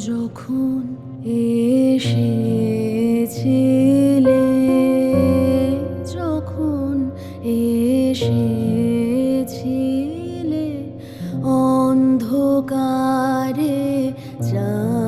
যখন এসেছিলে যখন এসেছিলে অন্ধকারে যা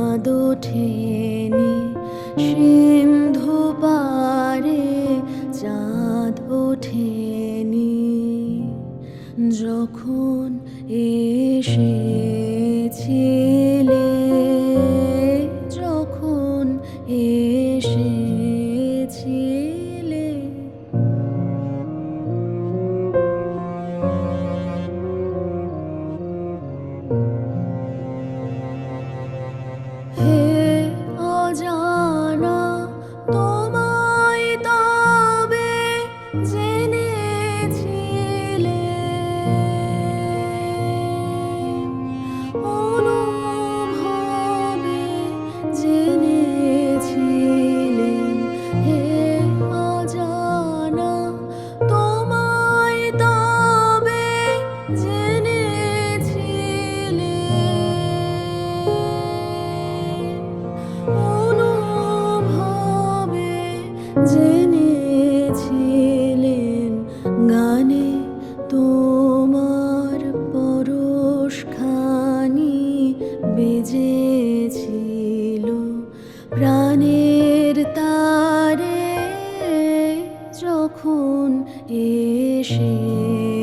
তোমার পরশখানি প্রাণের তারে যখন এসেছিল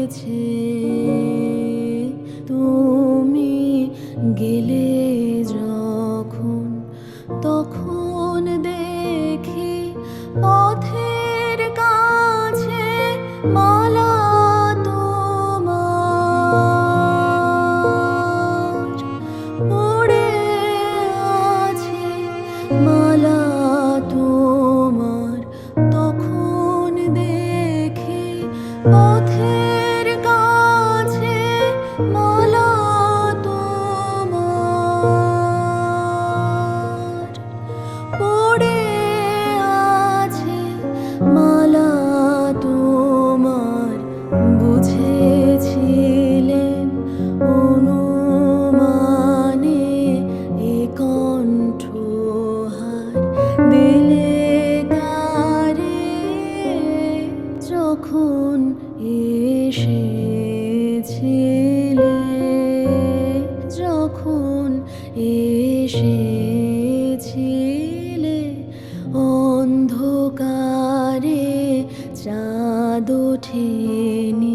গেছে তুমি গেলে যখন তখন দেখি পথে 不停 চাঁদ ওঠেনি